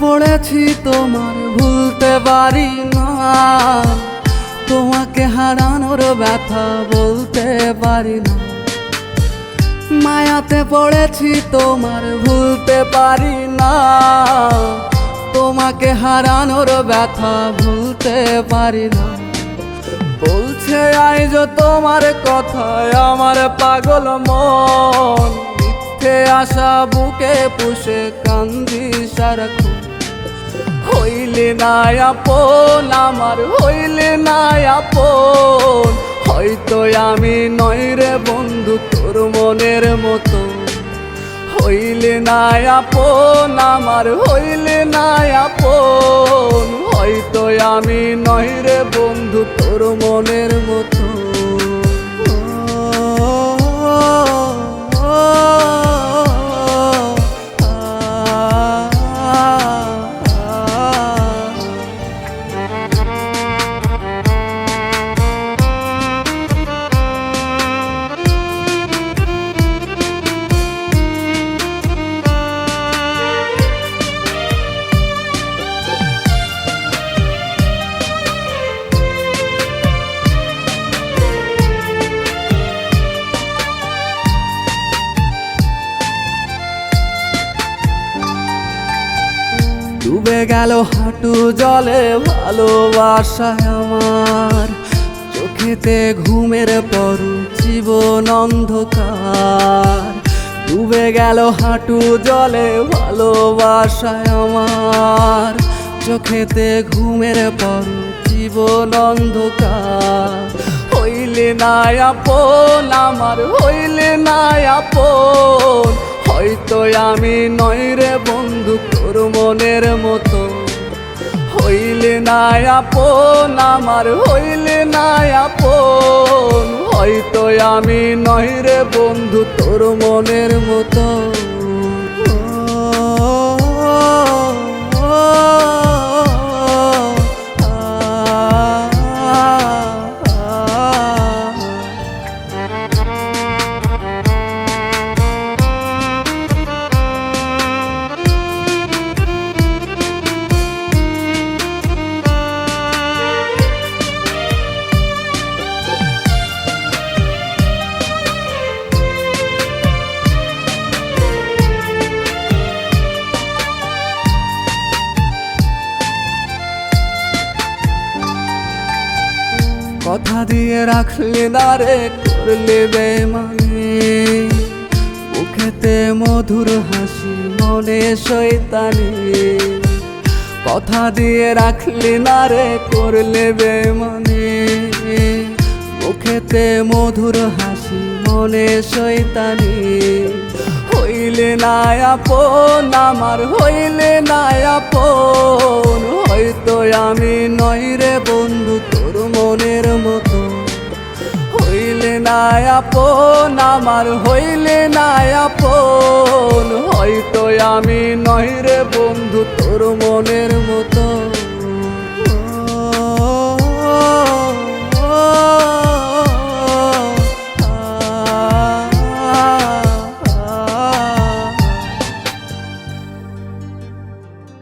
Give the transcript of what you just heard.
পড়েছি তোমার ভুলতে পারি না। তোমাকে হারানোর ব্যথা বলতে পারি না। মায়াতে পড়েছি তোমার ভুলতে পারি না। তোমাকে হারানোর ব্যথা ভুলতে পারি না। বলছে আইজ তোমার কথায় আমার পাগল মন। মিথ্যে আশা বুকে পুষে কান্দি সারাক্ষণ। হইলে না আপন, আমার হইলে না আপন। হয়তো আমি নই রে বন্ধু তোর মনের মতো। হইলে না আপন, আমার হইলে না আপন। হয়তো আমি নই রে বন্ধু তোর মনের মতো। গেল হাঁটু জলে ভালোবাসায় আমার। চোখেতে ঘুমের পর জীবন অন্ধকার। ডুবে গেল হাঁটু জলে ভালোবাসায় আমার। চোখেতে ঘুমের পর জীবন অন্ধকার। হইলে না আপন আমার, হইলে না আপন। হয়তো আমি নই রে বন্ধু, তোর মনের মতো। হইলে না আপন, আমার হইলে না আপন। হয়তো আমি নই রে বন্ধু, তোর মনের মতো। কথা দিয়ে রাখলে না রে, করলে বেমানে। মুখেতে মধুর হাসি, মনে শৈতানি কথা দিয়ে রাখলে না রে, করলে বেমানে। মুখেতে মধুর হাসি, মনে শৈতানি হইলে না আপন, আমার হইলে আপন আমার হইলে নাই আপন। হয়তো আমি নহিরে বন্ধু তোর মনের মতো